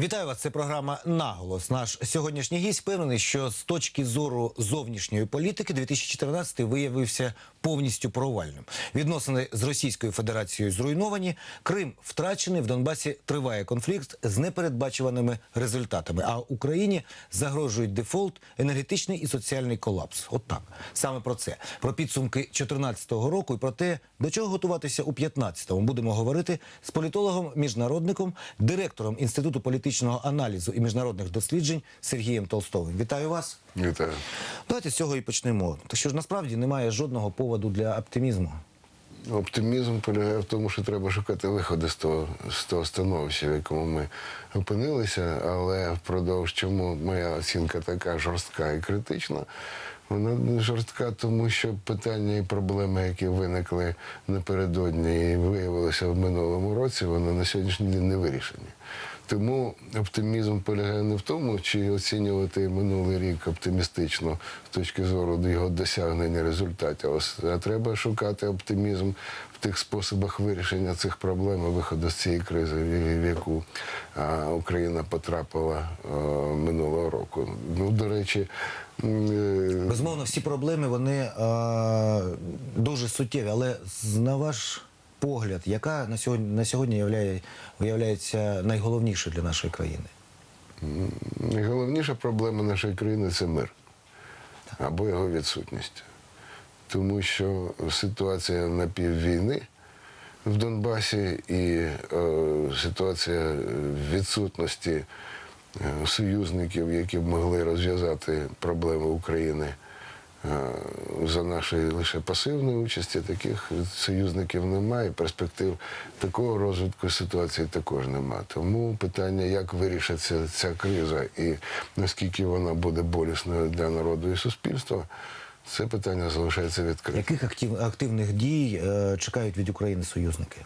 Вітаю вас. Це програма Наголос. Наш сьогоднішній гість впевнений, що з точки зору зовнішньої політики 2014 виявився повністю провальним. Відносини з Російською Федерацією зруйновані. Крим втрачений. В Донбасі триває конфлікт з непередбачуваними результатами. А Україні загрожують дефолт, енергетичний і соціальний колапс. От так саме про це, про підсумки 2014 року і про те, до чого готуватися у 2015-му будемо говорити з політологом, міжнародником, директором інституту політичного аналізу і міжнародних досліджень Сергієм Толстовим. Вітаю вас. Вітаю. Давайте з цього і почнемо. Так що ж насправді немає жодного поводу для оптимізму. Оптимізм полягає в тому, що треба шукати виходи з того, з того становища, в якому ми опинилися. Але впродовж чому моя оцінка така жорстка і критична, вона жорстка, тому що питання і проблеми, які виникли напередодні і виявилися в минулому році, вони на сьогоднішній день не вирішені. Тому оптимізм полягає не в тому, чи оцінювати минулий рік оптимістично з точки зору його досягнення результатів, а треба шукати оптимізм в тих способах вирішення цих проблем виходу з цієї кризи, в яку Україна потрапила минулого року. Ну, до речі, е, Безумовно, всі проблеми вони е, дуже суттєві. Але на ваш погляд, яка на сьогодні на сьогодні являє, виявляється найголовнішою для нашої країни? Найголовніша проблема нашої країни це мир або його відсутність. Тому що ситуація напіввійни в Донбасі і е, ситуація відсутності е, союзників, які б могли розв'язати проблеми України за нашої лише пасивної участі, таких союзників немає. Перспектив такого розвитку ситуації також немає. Тому питання, як вирішиться ця криза і наскільки вона буде болісною для народу і суспільства, це питання залишається відкритим. Яких актив, активних дій е, чекають від України союзники?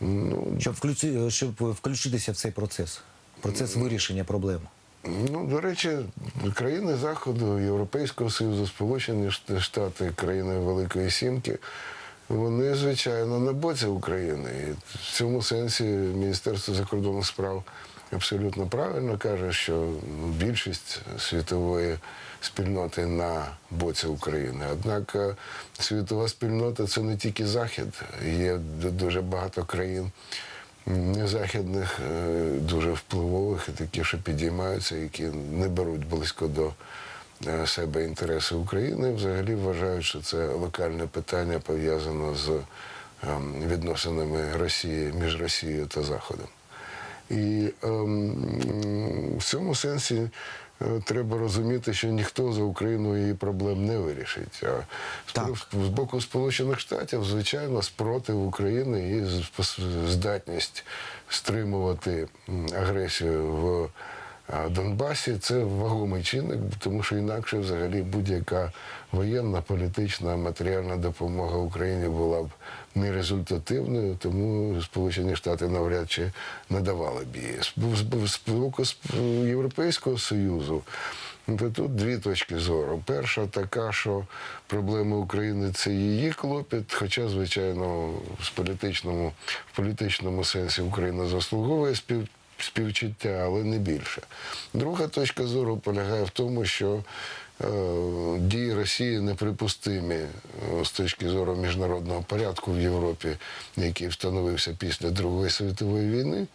Ну, Щоб, включи, щоб включитися в цей процес, процес вирішення проблем. Ну, до речі, країни Заходу, Європейського Союзу, Сполучені Шт- Штати, країни Великої Сімки, вони, звичайно, на боці України. І в цьому сенсі Міністерство закордонних справ абсолютно правильно каже, що більшість світової спільноти на боці України. Однак е, світова спільнота це не тільки Захід, є дуже багато країн західних, е, дуже впливових, і такі, що підіймаються, які не беруть близько до е, себе інтереси України, взагалі вважають, що це локальне питання пов'язане з ем, відносинами Росії між Росією та Заходом. І ем, в цьому сенсі треба розуміти, що ніхто за Україну її проблем не вирішить. А Так. з боку Сполучених Штатів, звичайно, спротив України і здатність стримувати агресію в Донбасі це вагомий чинник, тому що інакше взагалі будь-яка воєнна, політична, матеріальна допомога Україні була б нерезультативною, тому Сполучені Штати навряд чи надавали б її. З боку Європейського Союзу. Ну, То тут дві точки зору. Перша така, що проблеми України це її клопіт, хоча, звичайно, з політичному, в політичному сенсі Україна заслуговує спів, співчуття, але не більше. Друга точка зору полягає в тому, що е, дії Росії неприпустимі е, з точки зору міжнародного порядку в Європі, який встановився після Другої світової війни.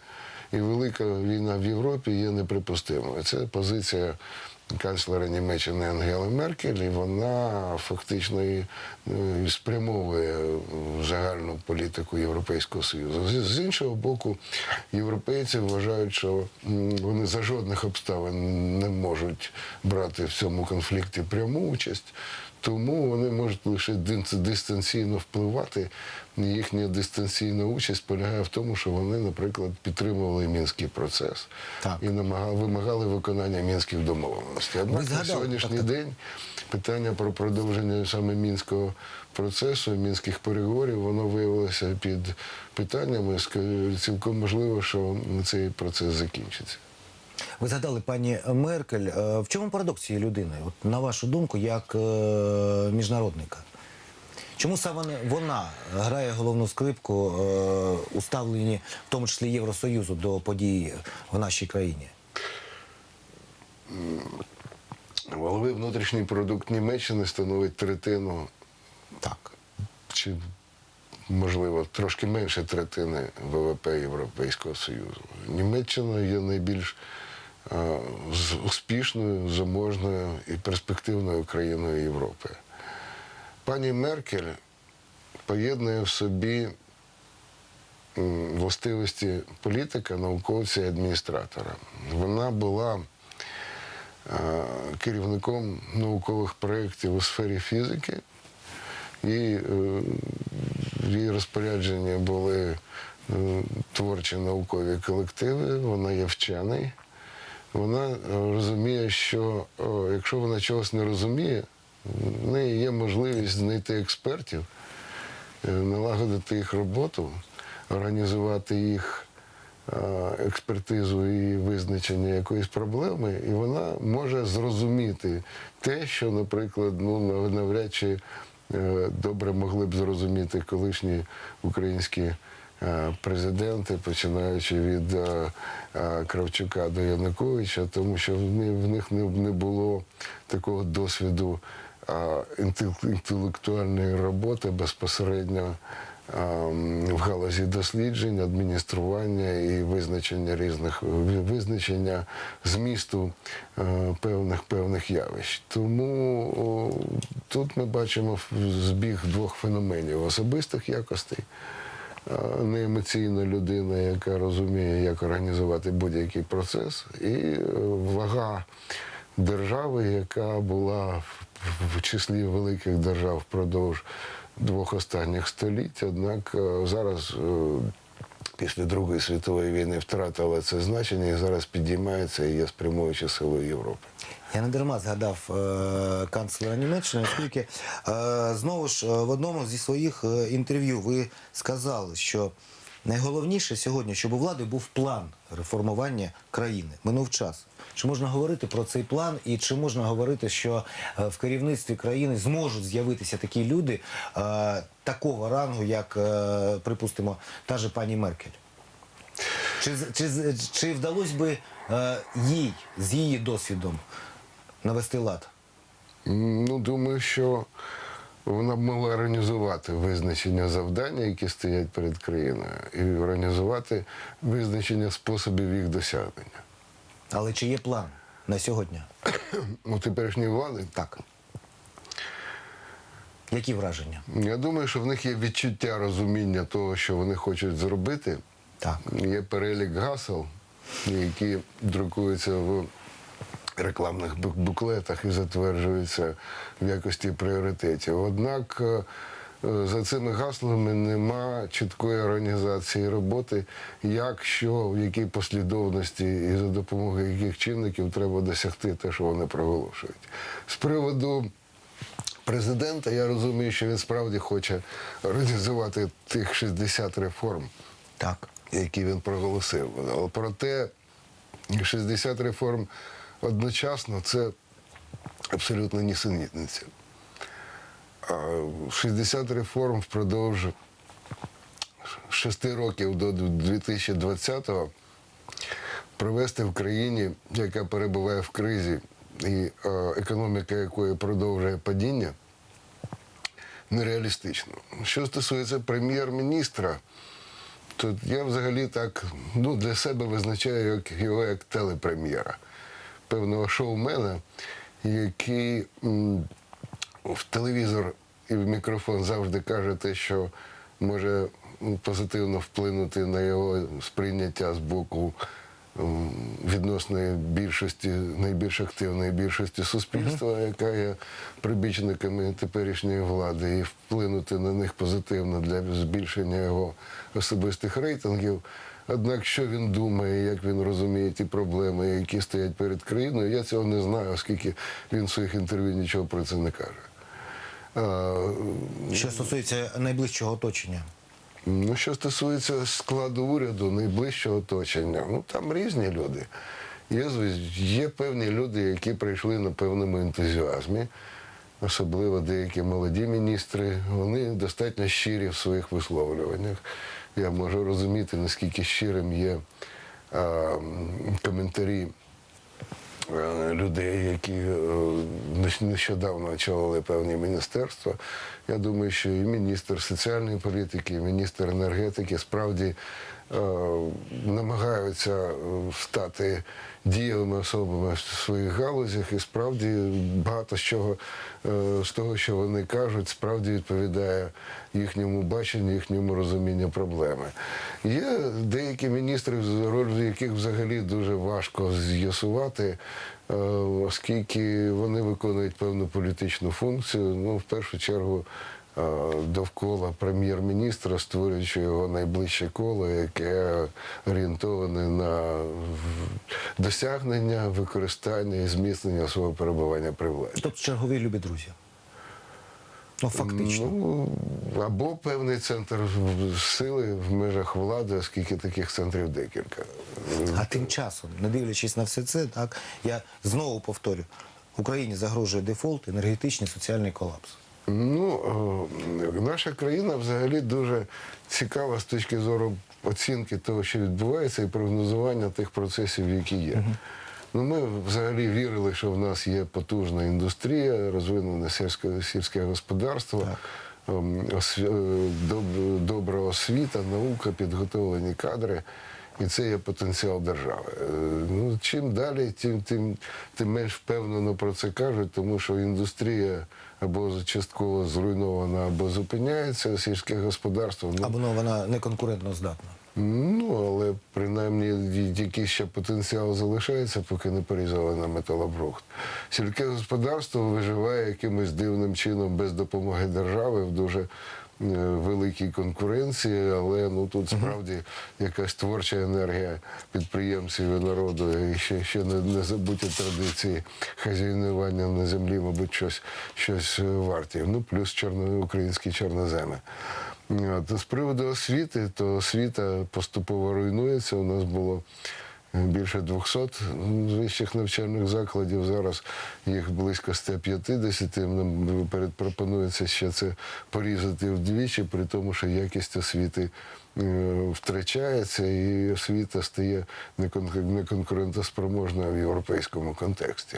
І велика війна в Європі є неприпустимою. Це позиція канцлера Німеччини Ангели Меркель, і вона фактично і, е, і спрямовує загальну політику Європейського Союзу. З, з іншого боку, європейці вважають, що вони за жодних обставин не можуть брати в цьому конфлікті пряму участь. Тому вони можуть лише дистанційно впливати. Їхня дистанційна участь полягає в тому, що вони, наприклад, підтримували мінський процес Так. і намагали, вимагали виконання мінських домовленостей. Однак на сьогоднішній так, так. день питання про продовження саме мінського процесу, мінських переговорів, воно виявилося під питаннями. Цілком можливо, що цей процес закінчиться. Ви згадали пані Меркель. Е, В чому парадокс цієї людини? От на вашу думку, як е, міжнародника? Чому саме вона грає головну скрипку е, у ставленні, в тому числі Євросоюзу, до подій в нашій країні? Валовий внутрішній продукт Німеччини становить третину Так. чи, можливо, трошки менше третини ВВП Європейського Союзу. Німеччина є найбільш з- успішною, заможною і перспективною країною Європи. Пані Меркель поєднує в собі властивості політика, науковця і адміністратора. Вона була е, керівником наукових проєктів у сфері фізики. І е, її розпорядженні були е, творчі наукові колективи, вона є вчений. Вона е, розуміє, що о, якщо вона чогось не розуміє, в неї є можливість знайти експертів, е, налагодити їх роботу, організувати їх е, експертизу і визначення якоїсь проблеми, і вона може зрозуміти те, що, наприклад, ну навряд чи е, добре могли б зрозуміти колишні українські е, президенти, починаючи від е, е, Кравчука до Януковича, тому що в них не, було такого досвіду е, інтелектуальної роботи безпосередньо е, в галузі досліджень, адміністрування і визначення різних визначення змісту е, певних певних явищ. Тому тут ми бачимо збіг двох феноменів особистих якостей. Е, Неемоційна людина, яка розуміє, як організувати будь-який процес, і е, вага держави, яка була в- числі великих держав впродовж двох останніх століть. Однак е, зараз, після Другої світової війни, втратила це значення і зараз підіймається і є спрямуючи силою Європи. Я не дарма згадав е, канцлера Німеччини, оскільки е, знову ж е, в одному зі своїх е, інтерв'ю ви сказали, що найголовніше сьогодні, щоб у влади був план реформування країни. Минув час. Чи можна говорити про цей план, і чи можна говорити, що е, в керівництві країни зможуть з'явитися такі люди е, такого рангу, як, е, припустимо, та же пані Меркель? Чи, чи, чи вдалося би їй з її досвідом навести лад? Ну, думаю, що вона б могла організувати визначення завдання, які стоять перед країною, і організувати визначення способів їх досягнення. Але чи є план на сьогодні? У теперішньої влади Так. Які враження? Я думаю, що в них є відчуття розуміння того, що вони хочуть зробити. Так. Є перелік гасел, які друкуються в рекламних буклетах і затверджуються в якості пріоритетів. Однак е, е, за цими гаслами нема чіткої організації роботи, як, що, в якій послідовності і за допомогою яких чинників треба досягти те, що вони проголошують. З приводу президента, я розумію, що він справді хоче організувати тих 60 реформ, Так. які він проголосив. Але проте 60 реформ одночасно це абсолютно нісенітниця. 60 реформ впродовж 6 років до 2020-го провести в країні, яка перебуває в кризі, і економіка якої продовжує падіння, нереалістично. Що стосується прем'єр-міністра, то я взагалі так ну, для себе визначаю його як телепрем'єра, певного шоумена, який в телевізор і в мікрофон завжди каже те, що може позитивно вплинути на його сприйняття з боку відносної більшості, найбільш активної більшості суспільства, яка є прибічниками теперішньої влади, і вплинути на них позитивно для збільшення його особистих рейтингів. Однак, що він думає, як він розуміє ті проблеми, які стоять перед країною, я цього не знаю, оскільки він в своїх інтерв'ю нічого про це не каже. А, Що стосується найближчого оточення? Ну, що стосується складу уряду, найближчого оточення, ну там різні люди. Є, є певні люди, які прийшли на певному ентузіазмі. особливо деякі молоді міністри, вони достатньо щирі в своїх висловлюваннях. Я можу розуміти, наскільки щирим є е, коментарі е, людей, які е, нещодавно очолили певні міністерства. Я думаю, що і міністр соціальної політики, і міністр енергетики справді намагаються е, стати дієвими особами в своїх галузях, і справді багато з чого е, з того, що вони кажуть, справді відповідає їхньому баченню, їхньому розумінню проблеми. Є деякі міністри, роль яких взагалі дуже важко з'ясувати, е, оскільки вони виконують певну політичну функцію. Ну, в першу чергу. Е, Довкола прем'єр-міністра, створюючи його найближче коло, яке орієнтоване на досягнення, використання і зміцнення свого перебування при владі. Тобто чергові любі друзі. Ну, фактично. Ну, або певний центр сили в межах влади, оскільки таких центрів декілька. А тим часом, не дивлячись на все це, так я знову повторю: Україні загрожує дефолт, енергетичний соціальний колапс. Ну, е, наша країна взагалі дуже цікава з точки зору оцінки того, що відбувається, і прогнозування тих процесів, які є. Ну, ми взагалі вірили, що в нас є потужна індустрія, розвинене сільське, сільське господарство, ем, е, доб- добра освіта, наука, підготовлені кадри. І це є потенціал держави. Е, Ну, чим далі, тим, тим, тим менш впевнено про це кажуть, тому що індустрія або частково зруйнована, або зупиняється, сільське господарство. Ну, Або ну, вона не конкурентно здатна. Ну, але принаймні якийсь ще потенціал залишається, поки не порізали на металобрухт. Сільське господарство виживає якимось дивним чином без допомоги держави в дуже великій конкуренції, але ну тут справді якась творча енергія підприємців і народу, і ще, ще не, не забуті традиції хазяйнування на землі, мабуть, щось, щось е, варті. Ну, плюс чорно, українські чорноземи. От, З приводу освіти, то освіта поступово руйнується. У нас було е, більше 200 вищих навчальних закладів. Зараз їх близько 150. Нам перед- пропонується ще це порізати вдвічі, при тому, що якість освіти е, втрачається, і освіта стає некон- неконкурентоспроможною в європейському контексті.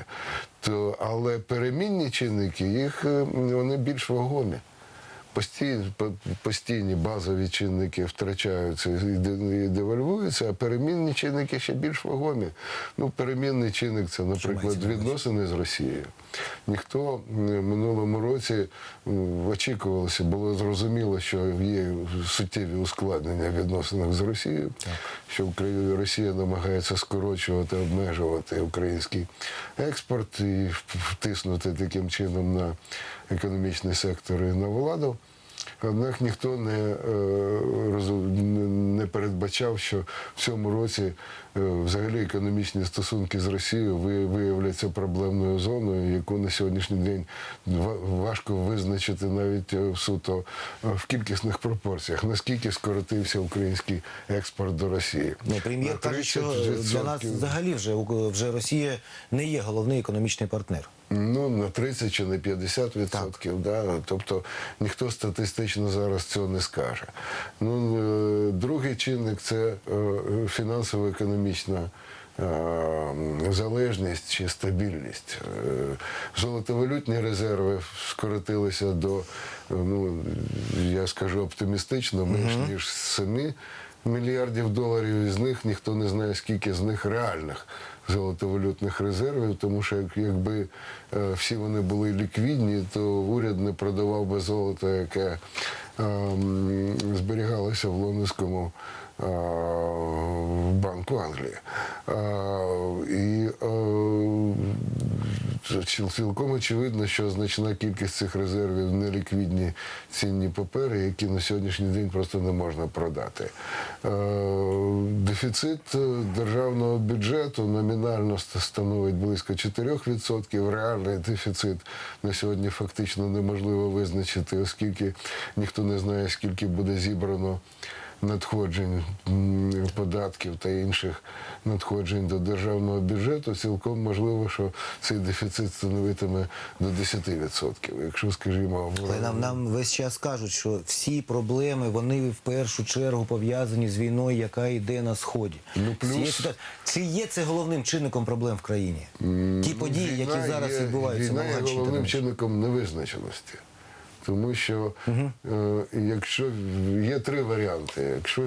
То, але перемінні чинники, їх е, вони більш вагомі. Постійні, постійні базові чинники втрачаються і девальвуються, а перемінні чинники ще більш вагомі. Ну, перемінний чинник це, наприклад, відносини з Росією. Ніхто в минулому році очікувалося, було зрозуміло, що є суттєві ускладнення в відносинах з Росією, що Росія намагається скорочувати, обмежувати український експорт і втиснути таким чином на економічний сектор і на владу. Однак ніхто не, е, не- не передбачав, що в цьому році е, взагалі економічні стосунки з Росією ви- виявляться проблемною зоною, яку на сьогоднішній день важко визначити навіть в суто е, в кількісних пропорціях. Наскільки скоротився український експорт до Росії? Ну, прем'єр каже, що для нас взагалі вже, вже Росія не є головний економічний партнер. Ну, на 30 чи на 50 відсотків, да? тобто ніхто статистично зараз цього не скаже. Ну, е, другий чинник це е, фінансово-економічна е, залежність чи стабільність. Золотовалютні резерви скоротилися до, ну, я скажу оптимістично, менш ніж 7 мільярдів доларів. Із них ніхто не знає, скільки з них реальних золотовалютних резервів, тому що якби е, всі вони були ліквідні, то уряд не продавав би золото, яке ем, зберігалося в лондонському в банку Англії. Е, І е, цілком очевидно, що значна кількість цих резервів неліквідні цінні папери, які на сьогоднішній день просто не можна продати. Е, Дефіцит державного бюджету номінально становить близько 4%. Реальний дефіцит на сьогодні фактично неможливо визначити, оскільки ніхто не знає, скільки буде зібрано надходжень податків та інших надходжень до державного бюджету, цілком можливо, що цей дефіцит становитиме до 10%. Якщо, скажімо, в- Але нам, нам весь час кажуть, що всі проблеми вони в першу чергу пов'язані з війною, яка йде на сході. Ну, плюс- Чи є це головним чинником проблем в країні? Ті події, які зараз є- відбуваються війна є головним чинником невизначеності. Тому що е, якщо є три варіанти, якщо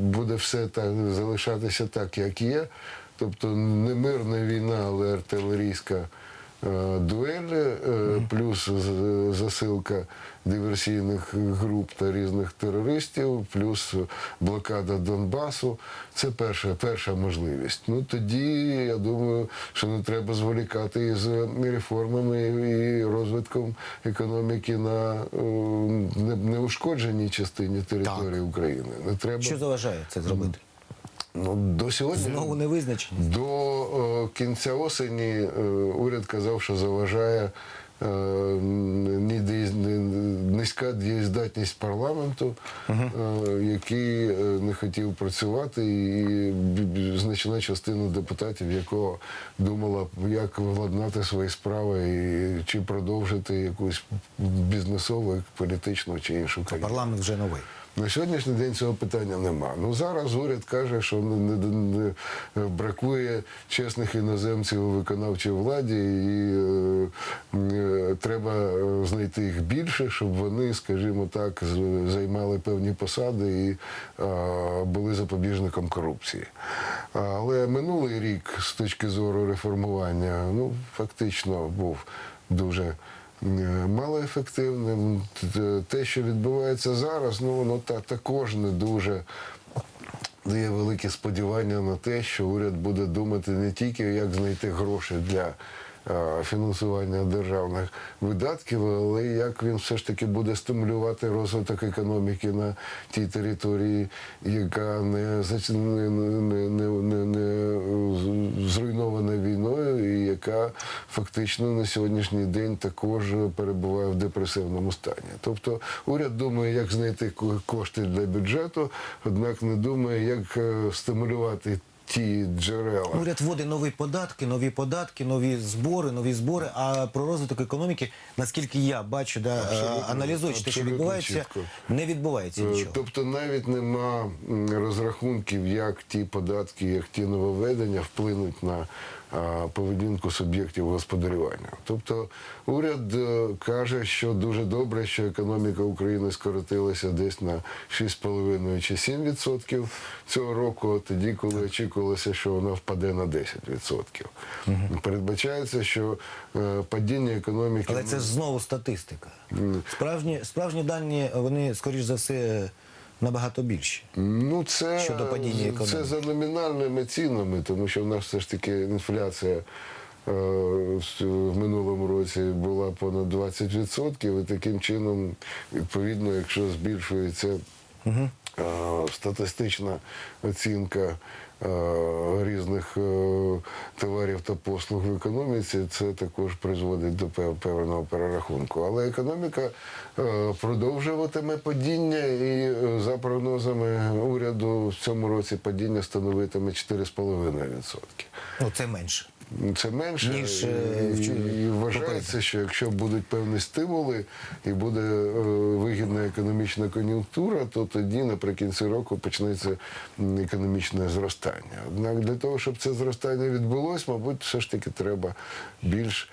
буде все так залишатися так, як є, тобто не мирна війна, але артилерійська е, дуель, е, плюс засилка диверсійних груп та різних терористів, плюс блокада Донбасу. Це перша, перша можливість. Ну тоді я думаю, що не треба зволікати із реформами і розвитком економіки на е, неушкодженій частині території України. Не треба Що заважає це зробити? ну, до сьогодні Знову невизначеність. до е, кінця осені е, уряд казав, що заважає е, не- низька дієздатність парламенту, е, який е, не хотів працювати, і значна частина депутатів, якого думала, як владнати свої справи і чи продовжити якусь бізнесову, політичну чи іншу кар'єру. Парламент вже новий. На сьогоднішній день цього питання нема. Ну зараз уряд каже, що не, не, не- бракує чесних іноземців у виконавчій владі, і е, е, треба е, знайти їх більше, щоб вони, скажімо так, займали певні посади і е, були запобіжником корупції. Але минулий рік, з точки зору реформування, ну фактично був дуже. Е, малоефективним. Те, що відбувається зараз, ну воно та, також не дуже дає великі сподівання на те, що уряд буде думати не тільки, як знайти гроші для е, фінансування державних видатків, але як він все ж таки буде стимулювати розвиток економіки на тій території, яка не, не, не е, зруйнована війною, і яка фактично на сьогоднішній день також перебуває в депресивному стані. Тобто уряд думає, як знайти кошти для бюджету, однак не думає, як е, стимулювати ті джерела. Уряд вводить нові податки, нові податки, нові збори, нові збори. А про розвиток економіки, наскільки я бачу, да, Абсолютно, е, аналізуючи те, що відбувається, чітко. не відбувається Е, нічого. Тобто навіть нема розрахунків, як ті податки, як ті нововведення вплинуть на поведінку суб'єктів господарювання. Тобто уряд е, каже, що дуже добре, що економіка України скоротилася десь на 6,5 чи 7% цього року, тоді, коли очікувалося, що вона впаде на 10%. Передбачається, що е, падіння економіки Але це ж знову статистика. Справжні, справжні дані, вони, скоріш за все, набагато більші. Ну, це, Щодо падіння економіки. це за номінальними цінами, тому що в нас все ж таки інфляція е, в минулому році була понад 20%, і таким чином, відповідно, якщо збільшується е, статистична оцінка різних е, товарів та послуг в економіці, це також призводить до пев- певного перерахунку. Але економіка е, продовжуватиме падіння, і е, за прогнозами уряду в цьому році падіння становитиме 4,5%. Ну, це менше. Це менше Ніж, і, е, і вважається, що якщо будуть певні стимули і буде е, вигідна економічна кон'юнктура, то тоді наприкінці року почнеться економічне зростання. Однак для того, щоб це зростання відбулось, мабуть, все ж таки треба більш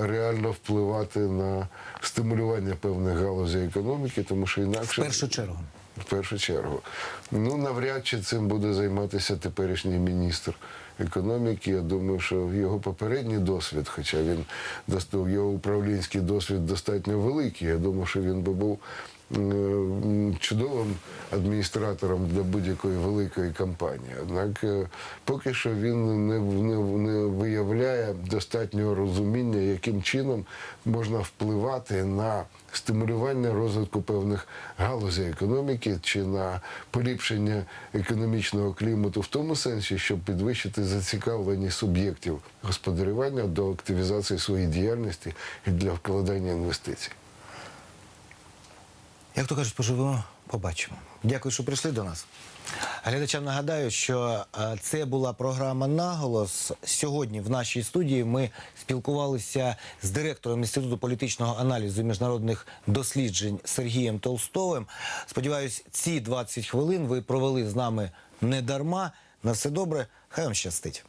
реально впливати на стимулювання певних галузей економіки, тому що В інакше першу чергу. в першу чергу. Ну, навряд чи цим буде займатися теперішній міністр економіки. Я думаю, що його попередній досвід, хоча він його управлінський досвід достатньо великий. Я думаю, що він би був чудовим адміністратором для будь-якої великої кампанії. Однак е, поки що він не, не, не виявляє достатнього розуміння, яким чином можна впливати на стимулювання розвитку певних галузей економіки чи на поліпшення економічного клімату в тому сенсі, щоб підвищити зацікавленість суб'єктів господарювання до активізації своєї діяльності і для вкладання інвестицій. Як то кажуть, поживемо, Побачимо. Дякую, що прийшли до нас. Глядачам нагадаю, що е, це була програма Наголос. Сьогодні в нашій студії ми спілкувалися з директором Інституту політичного аналізу і міжнародних досліджень Сергієм Толстовим. Сподіваюсь, ці 20 хвилин ви провели з нами не дарма. На все добре, хай вам щастить.